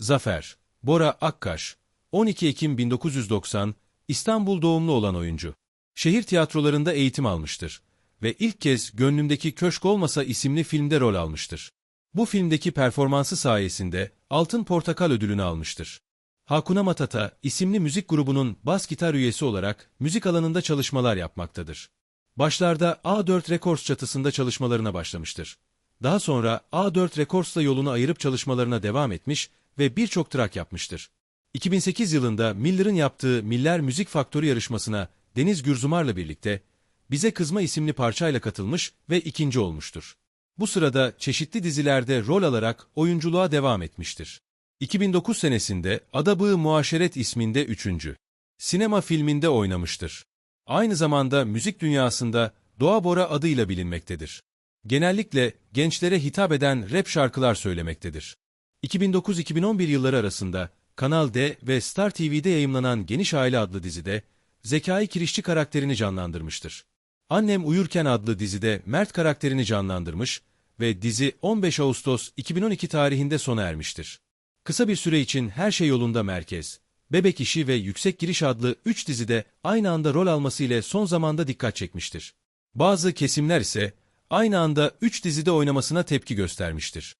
Zafer, Bora Akkaş, 12 Ekim 1990, İstanbul doğumlu olan oyuncu. Şehir tiyatrolarında eğitim almıştır ve ilk kez Gönlümdeki Köşk Olmasa isimli filmde rol almıştır. Bu filmdeki performansı sayesinde Altın Portakal ödülünü almıştır. Hakuna Matata isimli müzik grubunun bas gitar üyesi olarak müzik alanında çalışmalar yapmaktadır. Başlarda A4 Records çatısında çalışmalarına başlamıştır. Daha sonra A4 Records'la yolunu ayırıp çalışmalarına devam etmiş ve birçok trak yapmıştır. 2008 yılında Miller'ın yaptığı Miller Müzik Faktörü yarışmasına Deniz Gürzumar'la birlikte Bize Kızma isimli parçayla katılmış ve ikinci olmuştur. Bu sırada çeşitli dizilerde rol alarak oyunculuğa devam etmiştir. 2009 senesinde Adabığı Muaşeret isminde üçüncü. Sinema filminde oynamıştır. Aynı zamanda müzik dünyasında Doğa Bora adıyla bilinmektedir. Genellikle gençlere hitap eden rap şarkılar söylemektedir. 2009-2011 yılları arasında Kanal D ve Star TV'de yayımlanan Geniş Aile adlı dizide Zekai Kirişçi karakterini canlandırmıştır. Annem Uyurken adlı dizide Mert karakterini canlandırmış ve dizi 15 Ağustos 2012 tarihinde sona ermiştir. Kısa bir süre için Her Şey Yolunda Merkez, Bebek İşi ve Yüksek Giriş adlı 3 dizide aynı anda rol alması ile son zamanda dikkat çekmiştir. Bazı kesimler ise aynı anda 3 dizide oynamasına tepki göstermiştir.